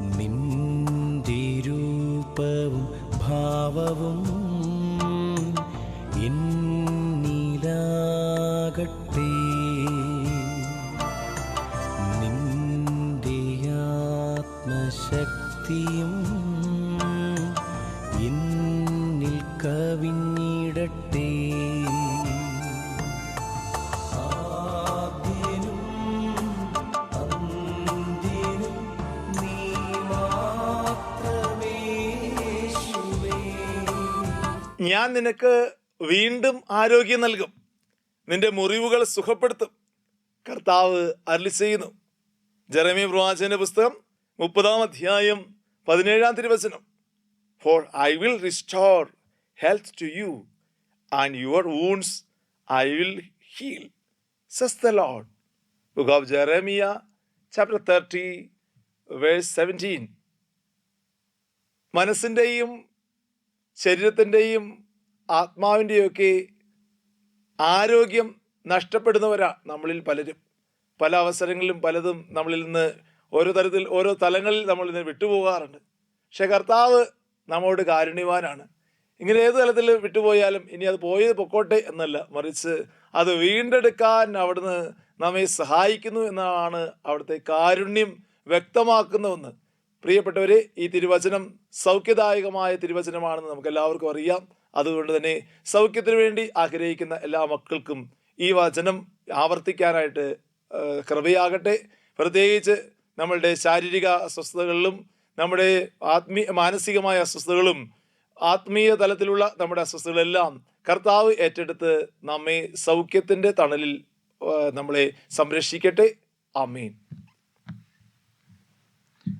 നിന്റെ രൂപവും ഭാവവും എന്നിലാകട്ടെ. നിന്ദിയാത്മശക്തിയും എന്നിൽ കവിഞ്ഞിടട്ടെ ഞാൻ നിനക്ക് വീണ്ടും ആരോഗ്യം നൽകും. നിന്റെ മുറിവുകൾ സുഖപ്പെടുത്തും. കർത്താവ് അരളി ചെയ്യുന്നു. ജെറമി പ്രവാചകന്റെ പുസ്തകം മുപ്പതാം അധ്യായം പതിനേഴാം തിരുവചനം. For I will restore health to you and your wounds I will heal says the Lord book of Jeremiah chapter thirty verse seventeen മനസ്സിന്റെയും ശരീരത്തിന്റെയും ആത്മാവിന്റെയൊക്കെ ആരോഗ്യം നഷ്ടപ്പെടുന്നവരാ നമ്മളിൽ പലരും. പല അവസരങ്ങളിലും പലതും നമ്മളിൽ നിന്ന് ഓരോ തരത്തിൽ ഓരോ തലങ്ങളിൽ നമ്മളിൽ നിന്ന് വിട്ടുപോകാറുണ്ട്. പക്ഷെ കർത്താവ് നമ്മോട് കാരുണ്യവാനാണ്. ഇങ്ങനെ ഏത് തലത്തിൽ വിട്ടുപോയാലും ഇനി അത് പോയത് പൊക്കോട്ടെ എന്നല്ല. മറിച്ച് അത് വീണ്ടെടുക്കാൻ അവിടുന്ന് നമ്മെ സഹായിക്കുന്നു എന്നാണ് അവിടുത്തെ കാരുണ്യം വ്യക്തമാക്കുന്ന ഒന്ന് പ്രിയപ്പെട്ടവരെ ഈ തിരുവചനം സൗഖ്യദായകമായ തിരുവചനമാണെന്ന് നമുക്ക് എല്ലാവർക്കും അറിയാം. അതുകൊണ്ട് തന്നെ സൗഖ്യത്തിന് വേണ്ടി ആഗ്രഹിക്കുന്ന എല്ലാ മക്കൾക്കും ഈ വചനം ആവർത്തിക്കാനായിട്ട് കൃപയാകട്ടെ. പ്രത്യേകിച്ച് നമ്മളുടെ ശാരീരിക അസ്വസ്ഥതകളിലും നമ്മുടെ ആത്മീയ മാനസികമായ അസ്വസ്ഥതകളും ആത്മീയ തലത്തിലുള്ള നമ്മുടെ അസ്വസ്ഥതകളെല്ലാം കർത്താവ് ഏറ്റെടുത്ത് നമ്മെ സൗഖ്യത്തിന്റെ തണലിൽ നമ്മളെ സംരക്ഷിക്കട്ടെ. ആമീൻ.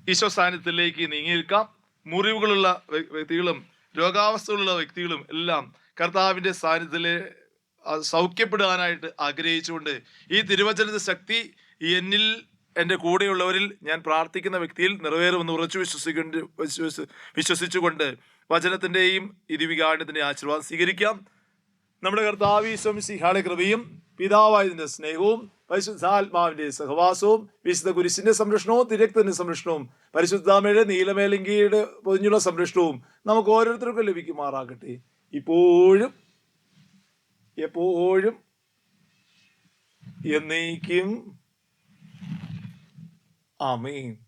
ഈശോ സ്ഥാനത്തിലേക്ക് നീങ്ങിയിരിക്കാം. മുറിവുകളുള്ള വ്യക്തികളും രോഗാവസ്ഥകളുള്ള വ്യക്തികളും എല്ലാം കർത്താവിന്റെ സാന്നിധ്യത്തിലെ സൗഖ്യപ്പെടുവാനായിട്ട് ആഗ്രഹിച്ചുകൊണ്ട് ഈ തിരുവചനത്തെ ശക്തി എന്നിൽ എന്റെ കൂടെയുള്ളവരിൽ ഞാൻ പ്രാർത്ഥിക്കുന്ന വ്യക്തിയിൽ നിറവേറുമെന്ന് ഉറച്ചു വിശ്വസിക്കൊണ്ട് വിശ്വസി വിശ്വസിച്ചുകൊണ്ട് വചനത്തിന്റെയും ഇതിവികാരണത്തിന്റെയും ആശീർവാദം സ്വീകരിക്കാം. നമ്മുടെ കർത്താവ് ഈശ്വമിസിഹാളെ കൃപയും പിതാവായതിന്റെ സ്നേഹവും പരിശുദ്ധാത്മാവിന്റെ സഹവാസവും വിശുദ്ധ കുരിശിന്റെ സംരക്ഷണവും തിരക്തന്റെ സംരക്ഷണവും പരിശുദ്ധാമയുടെ നീലമേലങ്കിയുടെ പൊതിഞ്ഞുള്ള സംരക്ഷണവും നമുക്ക് ഓരോരുത്തർക്കും ലഭിക്കുമാറാകട്ടെ. ഇപ്പോഴും എപ്പോഴും എന്നേക്കും. ആമേൻ.